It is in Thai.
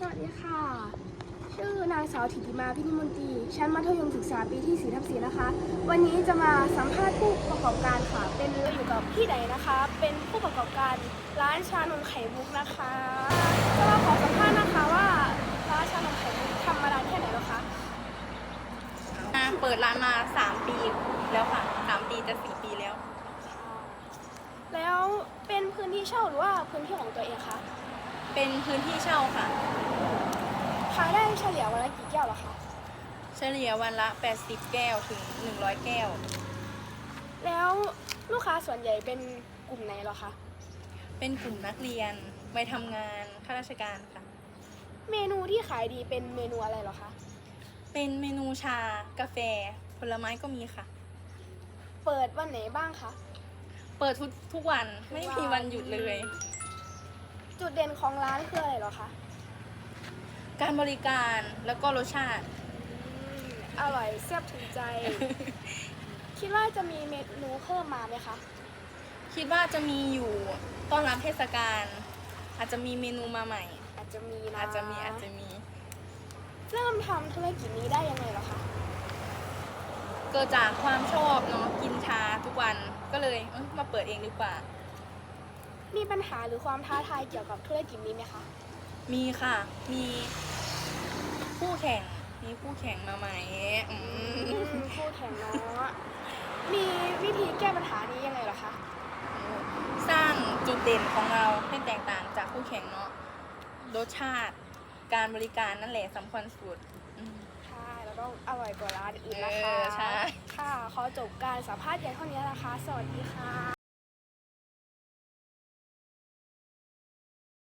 สวัสดีค่ะ ชื่อนางสาวถิติมาพินิมนตรีชั้นมัธยมศึกษาปีที่4ทับ4นะคะ วันนี้จะมาสัมภาษณ์ผู้ประกอบการค่ะ เป็นอยู่กับพี่ไหนนะคะ เป็นผู้ประกอบการร้านชานมไข่มุกนะคะจะมาขอสัมภาษณ์นะคะว่าร้านชานมไข่มุกทำมานานแค่ไหนแล้วคะอ่าเปิดร้านมา 3 ปีแล้วค่ะ 3 ปีจะ4ปีแล้ว แล้วเป็นพื้นที่เช่าหรือว่าพื้นที่ของตัวเองคะ เป็นพื้นที่เช่าค่ะ ขายได้เฉลี่ยวันละกี่แก้วเหรอคะเฉลี่ยวันละ 80 แก้วถึง 100 แก้ว แล้วลูกค้าส่วนใหญ่เป็นกลุ่มไหนเหรอคะ เป็นกลุ่มนักเรียนวัยทำงานข้าราชการค่ะ เมนูที่ขายดีเป็นเมนูอะไรเหรอคะ เป็นเมนูชากาแฟ ผลไม้ก็มีค่ะ เปิดวันไหนบ้างคะ เปิดทุกทุกวันไม่มีวันหยุดเลย จุดเด่นของร้านคืออะไรเหรอคะ การบริการแล้วก็รสชาติอืมอร่อยแซ่บถึงใจ คิดว่าจะมีเมนูเพิ่มมาไหมคะ คิดว่าจะมีอยู่ต้อนรับเทศกาลอาจจะมีเมนูมาใหม่ อาจจะมีนะอาจจะมีอาจจะมี เริ่มทำธุรกิจนี้ได้ยังไงเหรอคะ เกิดจากความชอบเนาะกินชาทุกวันก็เลยเอ้ยมาเปิดเองดีกว่า มีปัญหาหรือความท้าทายเกี่ยวกับธุรกิจนี้ไหมคะ มีค่ะ มีคู่แข่ง มีคู่แข่งมาใหม่อือืมมคู่แข่งเนาะมีวิธีแก้ปัญหานี้ยังไงเหรอคะ สร้างจุดเด่นของเราให้แตกต่างจากคู่แข่งเนาะ รสชาติ การบริการนั่นแหละสำคัญสุดอืม ใช่แล้วต้องอร่อยกว่าร้านอื่นนะคะเออใช่ ค่ะ ขอจบการสัมภาษณ์เพียงเท่านี้นะคะ สวัสดีค่ะ